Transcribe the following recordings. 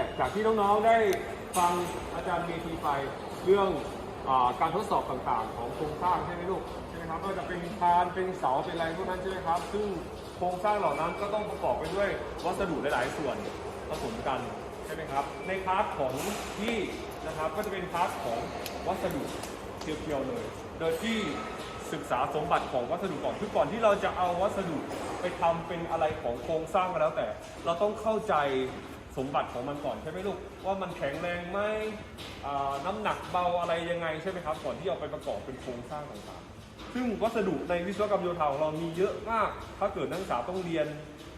หละจากที่น้องๆได้ฟังอาจารย์เมทีไปเรื่องอาการทดสอบต่างๆ ของโครงสร้างใช่ไหมลูกใช่ไหมครับไม่ว่าจะเป็นคานเป็นเสาเป็นอะไรพวกนั้นใช่ไหมครับ ซึ่งโครงสร้างเหล่านั้นก็ต้องประกอบไปด้วยวัสดุหลายๆ ส่วนผสมกันใช่ไหมครับ ในพาร์ทของที่นะครับก็จะเป็นพาร์ทของวัสดุเพียวๆเลย โดยที่ศึกษาสมบัติของวัสดุก่อนคือก่อนที่เราจะเอาวัสดุไปทำเป็นอะไรของโครงสร้างก็แล้วแต่ เราต้องเข้าใจ สมบัติของมันก่อนใช่ไหมลูกว่ามันแข็งแรงไหมน้ำหนักเบาอะไรยังไงใช่ไหมครับ ก่อนที่เอาไปประกอบเป็นโครงสร้างต่างๆ ซึ่งวัสดุในวิศวกรรมโยธาของเรามีเยอะมาก ถ้าเกิดนักศึกษาต้องเรียน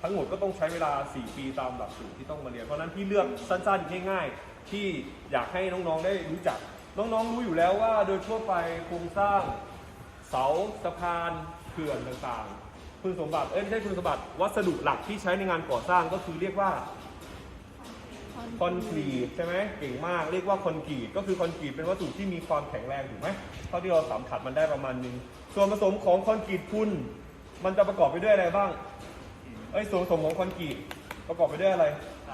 ทั้งหมดก็ต้องใช้เวลา 4 ปีตามหลักสูตรที่ต้องมาเรียน เพราะฉะนั้นพี่เลือกสั้นๆ ง่าย ๆ ที่อยากให้น้องๆได้รู้จัก น้องๆรู้อยู่แล้วว่าโดยทั่วไปโครงสร้าง เสาสะพานเขื่อนต่างๆ คุณสมบัติเอ้ยไม่ใช่คุณสมบัติวัสดุหลักที่ใช้ในงานก่อสร้างก็คือเรียกว่า คอนกรีตใช่ไหมเก่งมากเรียกว่าคอนกรีตก็คือคอนกรีตเป็นวัสดุที่มีความแข็งแรงถูกไหมเท่าที่เราสัมผัสมันได้ประมาณนึงส่วนผสมของคอนกรีตคุณมันจะประกอบไปด้วยอะไรบ้างเอ้ยส่วนผสมของคอนกรีตประกอบไปด้วยอะไร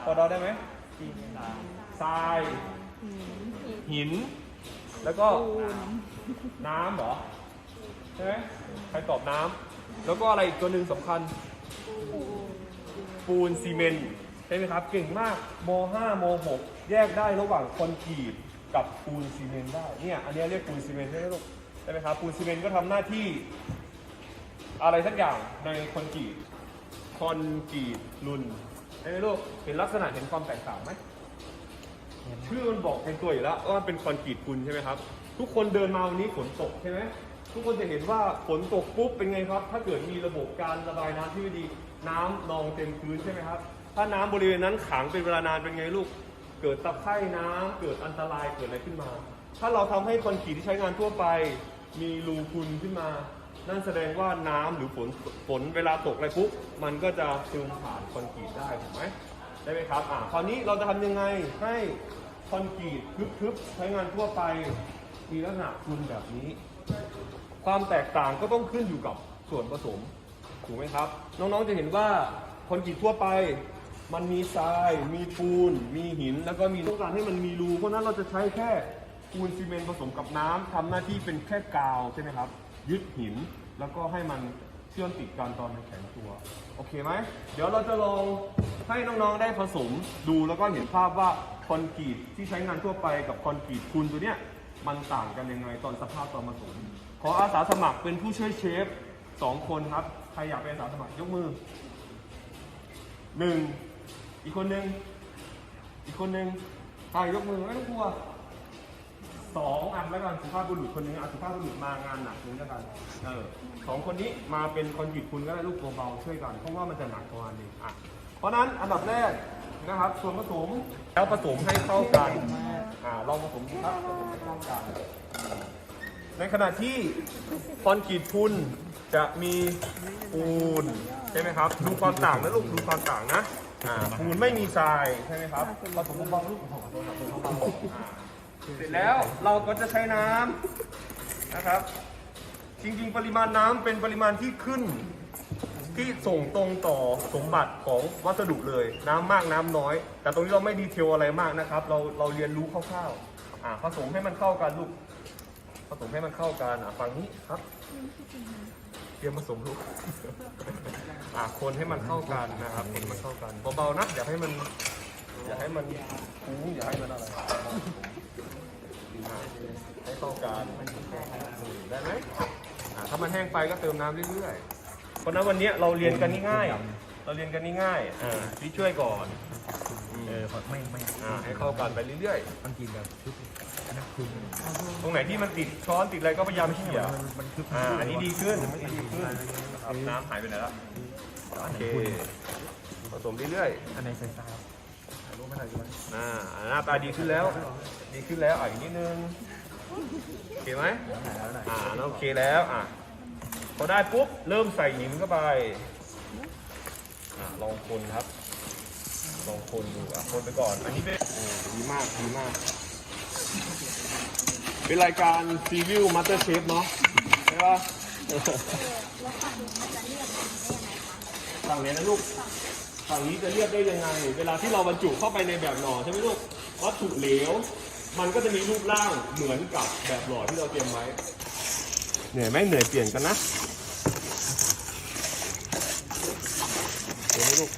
พอเดาได้ไหมทรายหิน แล้วก็น้ำเหรอใช่ไหมใครตอบน้ำแล้วก็อะไรอีกตัวหนึ่งสำคัญ ปูนซีเมนต์ ใช่ไหมครับ เก่งมากม5ม6แยกได้ระหว่างคอนกรีตกับปูนซีเมนต์ได้ เนี่ยอันเนี้ยเรียกปูนซีเมนต์ใช่ไหมลูกใช่ไหมครับปูนซีเมนต์ก็ทำหน้าที่ อะไรสักอย่างในคอนกรีตคอนกรีตลุนใช่ไหมลูกเห็นลักษณะเห็นความแตกต่างไหมชื่อมันบอกเป็นตัวอยู่แล้วว่าเป็นคอนกรีตคุณใช่ไหมครับ ทุกคนเดินมาวันนี้ฝนตกใช่ไหมทุกคนจะเห็นว่าฝนตกปุ๊บเป็นไงครับ ถ้าเกิดมีระบบการระบายน้ำที่ไม่ดี น้ำนองเต็มพื้นใช่ไหมครับ ถ้าน้ำบริเวณนั้นขังเป็นเวลานานเป็นไงลูก เกิดตะไคร่น้ำเกิดอันตรายเกิดอะไรขึ้นมา ถ้าเราทำให้คอนกรีตที่ใช้งานทั่วไป มีรูพุนขึ้นมา นั่นแสดงว่าน้ำหรือฝนฝนเวลาตกอะไรปุ๊บมันก็จะซึมผ่านคอนกรีตได้ถูกไหมได้ไหมครับอ่าคราวนี้เราจะทำยังไงให้คอนกรีตทึบๆใช้งานทั่วไปมีลักษณะพุนแบบนี้ ความแตกต่างก็ต้องขึ้นอยู่กับส่วนผสมถูกไหมครับ น้องๆจะเห็นว่าคอนกรีตทั่วไป มันมีทราย มีปูน มีหิน แล้วก็มีต้องการให้มันมีรู เพราะนั้นเราจะใช้แค่ปูนซีเมนต์ผสมกับน้ำทำหน้าที่เป็นแค่กาวใช่ไหมครับ ยึดหิน แล้วก็ให้มันเชื่อมติดกันตอนมันแข็งตัว โอเคไหม เดี๋ยวเราจะลองให้น้องๆได้ผสมดูแล้วก็เห็นภาพว่าคอนกรีตที่ใช้งานทั่วไปกับคอนกรีตคูนตัวเนี้ยมันต่างกันยังไงตอนสภาพตอนผสม ขออาสาสมัครเป็นผู้ช่วยเชฟสองคนครับ ใครอยากเป็นอาสาสมัครยกมือหนึ่ง อีกคนหนึ่งอีกคนหนึ่งใครยกมือไม่ต้องกลัวสองอันแล้วกันสุภาพบุรุษคนหนึงอะสุภาพบุรุษมางานหนักนึงแล้วกันเออสองคนนี้มาเป็นคอนกรีตคุณก็ได้ลูกเบาๆช่วยกันเพราะว่ามันจะหนักประมานึงอะเพราะฉะนั้นอันดับแรกนะครับส่วนผสมแล้วผสมให้เข้ากันอ่าลองผสมดูครับผสมให้เข้ากันในขณะที่คอนกรีตพุนจะมีปูนใช่ไหมครับ ดูความต่างนะลูกดูความต่างนะ อ่าปูนไม่มีทรายใช่ไหมครับผสมเบาๆลูกผสมบาๆผสมเบาๆอ่าเสร็จแล้วเราก็จะใช้น้ำนะครับ จริงๆ ปริมาณน้ำเป็นปริมาณที่ขึ้น ที่ส่งตรงต่อสมบัติของวัสดุเลย น้ำมากน้ำน้อย แต่ตรงนี้เราไม่ดีเทลอะไรมากนะครับ เราเราเรียนรู้คร่าวๆอ่าผสมให้มันเข้ากันลูก ผสมให้มันเข้ากันอะฝั่งนี้ครับเตรียมผสมลูกอะคนให้มันเข้ากันนะครับคนให้มันเข้ากันเบาๆนะอย่าให้มันอย่าให้มันฟูอย่าให้มันอะไรอะให้เข้ากันได้ไหมอะถ้ามันแห้งไปก็เติมน้ำเรื่อยๆเพราะฉะนั้นวันนี้เราเรียนกันง่ายๆเราเรียนกันง่ายๆอ่าพี่ช่วยก่อนเออไม่ไม่อ่าให้เข้ากันไปเรื่อยต้องกินแบบชุดนักคุณๆ ตรงไหนที่มันติดช้อนติดอะไรก็พยายามเขี่ยมันคืออ่าอันนี้ดีขึ้นอันนี้ดีขึ้นนะครับน้ำหายไปไหนแล้วโอเคผสมเรื่อยอันไหนใส่ซาวรู้ไหมอะไรรู้ไหมๆอ่าหน้าตาดีขึ้นแล้ว ดีขึ้นแล้วอะอีกนิดนึงโอเคไหมแล้วไหนอ่าโอเคแล้วอะพอได้ปุ๊บเริ่มใส่หินเข้าไปอ่าลองคนครับ ลองคนดูอะคนไปก่อน อันนี้เป็นโอ้ดีมากดีมาก เป็นรายการซีวิวมาสเตอร์เชฟเนาะใช่ปะฝั่งนี้นนะลูกฝั่งนี้จะเรียกได้ยังไง เวลาที่เราบรรจุเข้าไปในแบบหล่อใช่ไหมลูกวัตถุเหลว มันก็จะมีรูปร่างเหมือนกับแบบหล่อที่เราเตรียมไว้เหนื่อยไหมเหนื่อยเปลี่ยนกันนะเห็นไหมลูก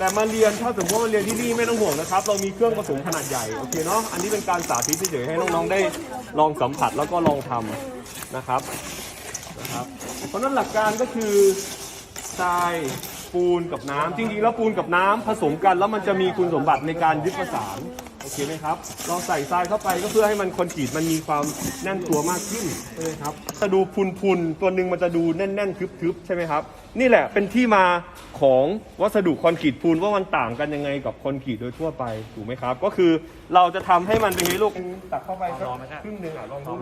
แต่มาเรียนถ้าสมมติว่ามาเรียนที่นี่ไม่ต้องห่วงนะครับ เรามีเครื่องผสมขนาดใหญ่โอเคเนาะอันนี้เป็นการสาธิตเฉยๆให้น้องๆได้ลองสัมผัสแล้วก็ลองทำนะครับนะครับ เพราะนั้นหลักการก็คือทรายปูนกับน้ำจริงๆแล้วปูนกับน้ำผสมกัน แล้วมันจะมีคุณสมบัติในการยึดประสาน เคไหมครับ เราใส่ทรายเข้าไปก็เพื่อให้มันคอนกรีตมันมีความแน่นตัวมากขึ้นใช่ไหมครับจะดูพุนๆตัวหนึ่งมันจะดูแน่นๆทึบๆใช่ไหมครับ นี่แหละเป็นที่มาของวัสดุคอนกรีตปูนว่ามันต่างกันยังไงกับคอนกรีตโดยทั่วไปถูกไหมครับ ก็คือเราจะทำให้มันเป็นไงลูกตักเข้าไปสักครึ่งหนึ่งอะลองดู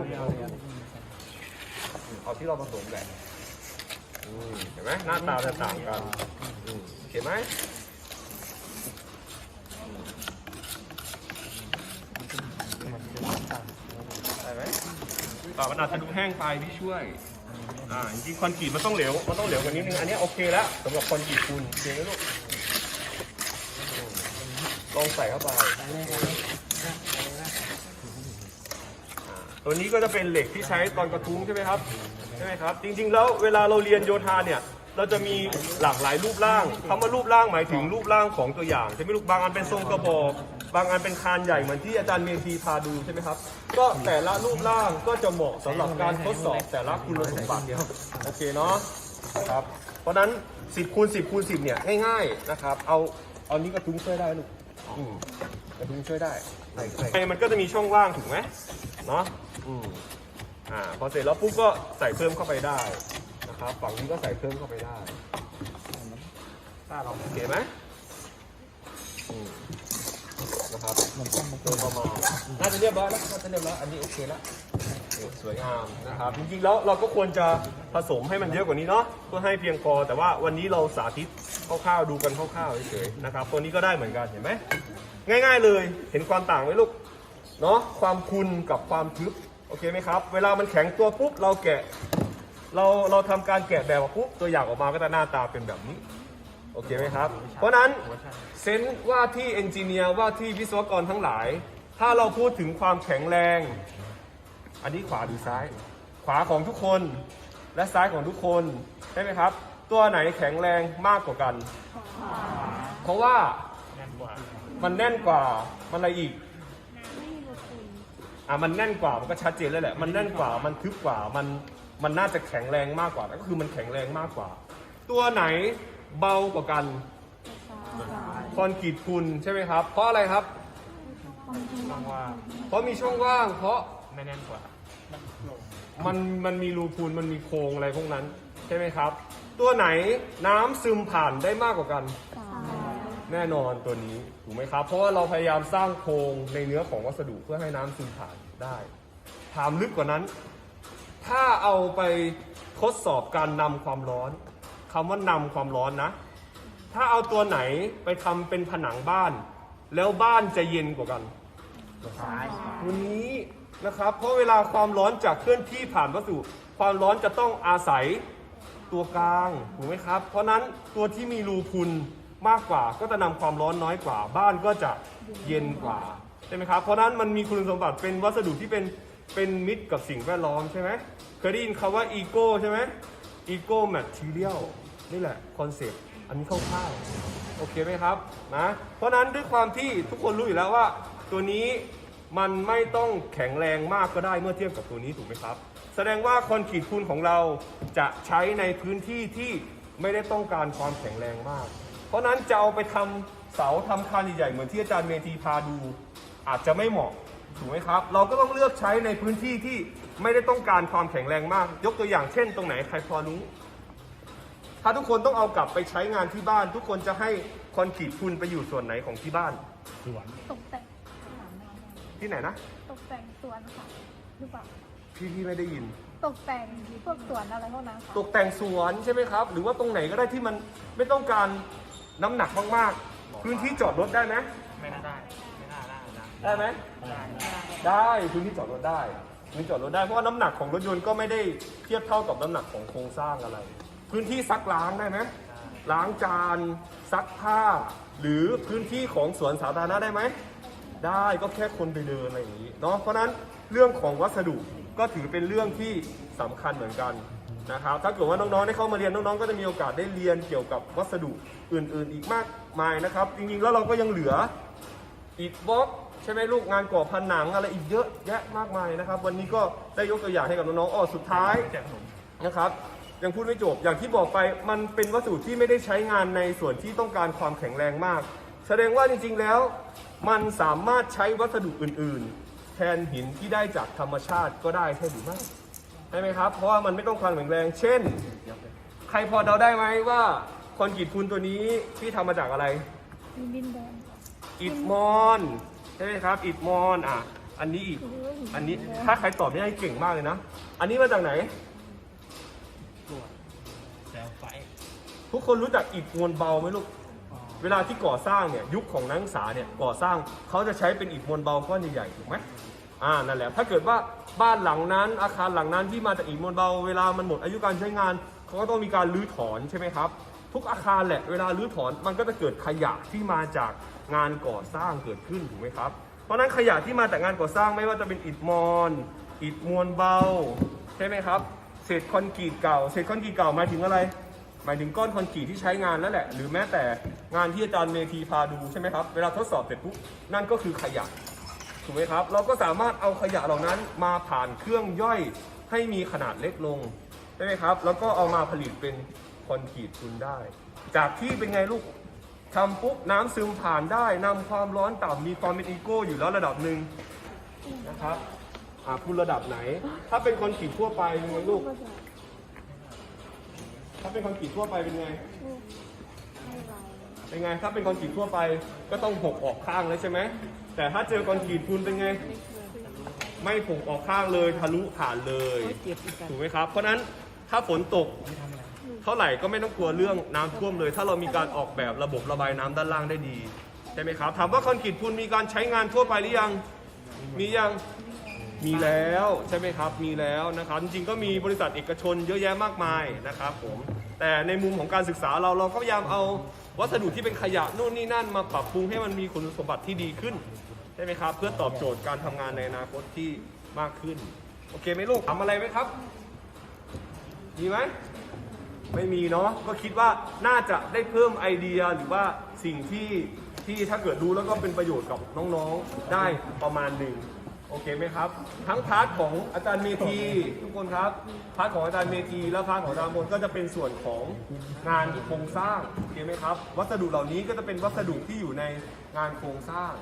เอาที่เราผสมแหละอืมเห็นไหมหน้าตาจะต่างกันอืมเห็นไหมได้ไหม ต่อมันอาจจะดูแห้งไปพี่ช่วย อ่าจริงๆคอนกรีตมันต้องเหลว มันต้องเหลวกว่านี้นึง อันนี้โอเคแล้วสำหรับคอนกรีตคุณโอเคไหมลูกลองใส่เข้าไป ตัวนี้ก็จะเป็นเหล็กที่ใช้ตอนกระทุ้งใช่ไหมครับ ใช่ไหมครับ จริง ๆ แล้วเวลาเราเรียนโยธาเนี่ย เราจะมีหลากหลายรูปร่างคำว่ารูปร่างหมายถึงรูปร่างของตัวอย่างใช่ไหมลูกบางอันเป็นทรงกระบอก บางอันเป็นคานใหญ่เหมือนที่อาจารย์เมธีพาดูใช่ไหมครับ ก็แต่ละรูปร่างก็จะเหมาะสำหรับการทดสอบแต่ละคุณสมบัติเนี่ยโอเคเนาะครับ เพราะนั้น 10คูณ10คูณ10 เนี่ยง่ายๆนะครับ เอาเอานี้กระทุ้งช่วยได้ลูกอืมกระทุ้งช่วยได้ไอ้มันก็จะมีช่องว่างถูกไหมเนาะอืมอ่าพอเสร็จแล้วปุ๊บก็ใส่เพิ่มเข้าไปได้นะครับ ฝั่งนี้ก็ใส่เพิ่มเข้าไปได้โอเคไหมอืม นะครับโดยประมาณน่าจะเรียบร้อยแล้วน่าจะเรียบร้อยอันนี้โอเคแล้วสวยงามนะครับจริงๆแล้วเราก็ควรจะผสมให้มันเยอะกว่านี้เนาะเพื่อให้เพียงพอแต่ว่าวันนี้เราสาธิตคร่าวๆดูกันคร่าวๆเฉยๆนะครับตัวนี้ก็ได้เหมือนกันเห็นไหมง่าย ๆ เลยเห็นความต่างไหมลูกเนาะความคุณกับความทึบโอเคไหมครับ เวลามันแข็งตัวปุ๊บเราแกะ เราเราทำการแกะแบบออกปุ๊บตัวอย่างออกมาก็จะหน้าตาเป็นแบบนี้โอเคไหมครับ เพราะนั้นเซนส์ว่าที่เอนจิเนียร์ว่าที่วิศวกรทั้งหลาย ถ้าเราพูดถึงความแข็งแรง อันนี้ขวาหรือซ้าย ขวาของทุกคนและซ้ายของทุกคนใช่ไหมครับ ตัวไหนแข็งแรงมากกว่ากัน เพราะว่ามันแน่นกว่ามันอะไรอีกอะมันแน่นกว่ามันก็ชัดเจนแล้วแหละ มันแน่นกว่ามันทึบกว่ามันมันน่าจะแข็งแรงมากกว่าก็คือมันแข็งแรงมากกว่า ตัวไหน เบากว่ากัน คอนกรีตคุณใช่ไหมครับ เพราะอะไรครับเพราะมีช่องว่าง เพราะไม่แน่นกว่ามันมันมีรูพูนมันมีโครงอะไรพวกนั้นใช่ไหมครับ ตัวไหนน้ำซึมผ่านได้มากกว่ากัน แน่นอนตัวนี้ถูกไหมครับ เพราะว่าเราพยายามสร้างโครงในเนื้อของวัสดุเพื่อให้น้ำซึมผ่านได้ ถามลึกกว่านั้น ถ้าเอาไปทดสอบการนำความร้อน คำว่านำความร้อนนะ ถ้าเอาตัวไหนไปทำเป็นผนังบ้าน แล้วบ้านจะเย็นกว่ากันซ้ายตัวนี้นะครับ เพราะเวลาความร้อนจากเคลื่อนที่ผ่านวัสดุความร้อนจะต้องอาศัยตัวกลางถูกไหมครับ เพราะนั้นตัวที่มีรูพุนมากกว่าก็จะนำความร้อนน้อยกว่า บ้านก็จะเย็นกว่าใช่ไหมครับเพราะนั้นมันมีคุณสมบัติเป็นวัสดุที่เป็นเป็นมิตรกับสิ่งแวดล้อมใช่ไหมเคยได้ยินคำว่าอีโก้ใช่ไหม อีโก้แมททีเรียลนี่แหละคอนเซปต์อันนี้คร่าวๆโอเคไหมครับนะเพราะนั้นด้วยความที่ทุกคนรู้อยู่แล้วว่า ตัวนี้มันไม่ต้องแข็งแรงมากก็ได้เมื่อเทียบกับตัวนี้ถูกไหมครับ แสดงว่าคอนกรีตคูนของเราจะใช้ในพื้นที่ที่ไม่ได้ต้องการความแข็งแรงมาก เพราะนั้นจะเอาไปทำเสาทำคานใหญ่ๆเหมือนที่อาจารย์เมธีพาดู อาจจะไม่เหมาะ ถูกไหมครับ เราก็ต้องเลือกใช้ในพื้นที่ที่ไม่ได้ต้องการความแข็งแรงมาก ยกตัวอย่างเช่น ตรงไหนใครพอรู้ถ้าทุกคนต้องเอากลับไปใช้งานที่บ้าน ทุกคนจะให้คอนกรีตคูนไปอยู่ส่วนไหนของที่บ้าน สวนตกแต่งสนามหน้าที่ไหนนะ ตกแต่งสวนค่ะหรือเปล่าพี่พี่ไม่ได้ยิน ตกแต่งพวกสวนอะไรพวกนั้นค่ะตกแต่งสวนใช่ไหมครับ หรือว่าตรงไหนก็ได้ที่มันไม่ต้องการน้ำหนักมากๆ พื้นที่จอดรถได้ไหมไม่น่าได้ ไม่น่าได้นะได้ไหมได้พื้นที่จอดรถได้พื้นที่จอดรถได้เพราะว่าน้ำหนักของรถยนต์ก็ไม่ได้เทียบเท่ากับน้ำหนักของโครงสร้างอะไร พื้นที่ซักล้างได้ไหมล้างจานซักผ้า หรือพื้นที่ของสวนสาธารณะได้ไหมได้ก็แค่คนไปเดินอะไรอย่างนี้เนาะเพราะฉะนั้นเรื่องของวัสดุก็ถือเป็นเรื่องที่สำคัญเหมือนกันนะครับถ้าเกิดว่าน้องๆได้เข้ามาเรียนน้องๆก็จะมีโอกาสได้เรียนเกี่ยวกับวัสดุอื่น ๆ อีกมากมายนะครับ จริงๆแล้วเราก็ยังเหลืออิฐบล็อก ใช่ไหมลูกงานก่อผนังอะไรอีกเยอะแยะมากมายนะครับ วันนี้ก็ได้ยกตัวอย่างให้กับน้องๆอ้อสุดท้ายแจกขนมนะครับยังพูดไม่จบอย่างที่บอกไปมันเป็นวัสดุที่ไม่ได้ใช้งานในส่วนที่ต้องการความแข็งแรงมาก แสดงว่าจริงๆแล้วมันสามารถใช้วัสดุอื่น ๆ แทนหินที่ได้จากธรรมชาติก็ได้ใช่หรือไม่ใช่ไหมครับ เพราะว่ามันไม่ต้องความแข็งแรง เช่น ใครพอเดาได้ไหมว่าคอนกรีตปูนตัวนี้ที่ทำมาจากอะไรมีดินแดงอิฐมอน ใช่ไหมครับอิฐมอนอะ อันนี้อีก อันนี้ถ้าใครตอบได้เก่งมากเลยนะ อันนี้มาจากไหนตัวแซวไฟทุกคนรู้จักอิฐมวลเบาไหมลูก เวลาที่ก่อสร้างเนี่ยยุคของนักศึกษาเนี่ยก่อสร้างเขาจะใช้เป็นอิฐมวลเบาก้อนใหญ่ๆถูกไหมอ่านั่นแหละถ้าเกิดว่าบ้านหลังนั้น อาคารหลังนั้นที่มาจากอิฐมวลเบา เวลามันหมดอายุการใช้งานเขาก็ต้องมีการรื้อถอนใช่ไหมครับ ทุกอาคารแหละเวลารื้อถอนมันก็จะเกิดขยะที่มาจาก งานก่อสร้างเกิดขึ้นถูกไหมครับ เพราะฉะนั้นขยะที่มาจากงานก่อสร้างไม่ว่าจะเป็นอิฐมอนอิฐมวลเบา ใช่ไหมครับ เศษคอนกรีตเก่า เศษคอนกรีตเก่าหมายถึงอะไร หมายถึงก้อนคอนกรีตที่ใช้งานนั่นแหละ หรือแม้แต่งานที่อาจารย์เมธีพาดูใช่ไหมครับ เวลาทดสอบเสร็จปุ๊บนั่นก็คือขยะถูกไหมครับ เราก็สามารถเอาขยะเหล่านั้นมาผ่านเครื่องย่อยให้มีขนาดเล็กลงใช่ไหมครับ แล้วก็เอามาผลิตเป็นคอนกรีตทุนได้ จากที่เป็นไงลูก ทำปุ๊บน้ำซึมผ่านได้นำความร้อนต่ำมีความเป็นอีโก้อยู่แล้วระดับหนึ่งนะครับอ่าคุณระดับไหน ถ้าเป็นคอนกรีตทั่วไปเป็นไงลูก ถ้าเป็นคอนกรีตทั่วไปเป็นไง เป็นไง ถ้าเป็นคอนกรีตทั่วไปก็ต้องหกออกข้างเลยใช่ไหม แต่ถ้าเจอคอนกรีตปูนเป็นไง ไม่ผกออกข้างเลยทะลุผ่านเลย ถูกไหมครับ เพราะฉะนั้นถ้าฝนตกเท่าไหร่ก็ไม่ต้องกลัวเรื่องน้ำท่วมเลย ถ้าเรามีการออกแบบระบบระบายน้ำด้านล่างได้ดีใช่ไหมครับถามว่าคอนกรีตปูนมีการใช้งานทั่วไปหรือยัง มียังมีแล้วใช่ไหมครับมีแล้วนะครับจริงๆก็มีบริษัทเอกชนเยอะแยะมากมายนะครับผมแต่ในมุมของการศึกษาเราเราก็พยายามเอาวัสดุที่เป็นขยะนู่นนี่นั่นมาปรับปรุงให้มันมีคุณสมบัติที่ดีขึ้นใช่ไหมครับเพื่อตอบโจทย์การทำงานในอนาคตที่มากขึ้น โอเคไหมลูกทำอะไรไหมครับมีไหม ไม่มีเนาะก็คิดว่าน่าจะได้เพิ่มไอเดียหรือว่าสิ่งที่ที่ถ้าเกิดรู้แล้วก็เป็นประโยชน์กับน้องๆได้ประมาณหนึ่งโอเคไหมครับ ทั้งพาร์ทของอาจารย์เมธีทุกคนครับพาร์ทของอาจารย์เมธีและพาร์ทของอาจารย์มนก็จะเป็นส่วนของงานโครงสร้างโอเคไหมครับ วัสดุเหล่านี้ก็จะเป็นวัสดุที่อยู่ในงานโครงสร้าง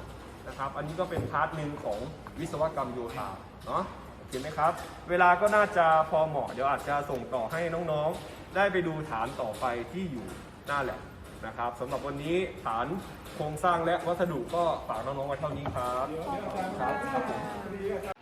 นะครับ อันนี้ก็เป็นพาร์ทหนึ่งของวิศวกรรมโยธาเนาะเห็นไหมครับ เวลาก็น่าจะพอเหมาะเดี๋ยวอาจจะส่งต่อให้น้องๆ ได้ไปดูฐานต่อไปที่อยู่หน้าแหละนะครับสำหรับวันนี้ฐานโครงสร้างและวัสดุก็ฝากน้องๆไว้เท่านี้ครับครับครับผม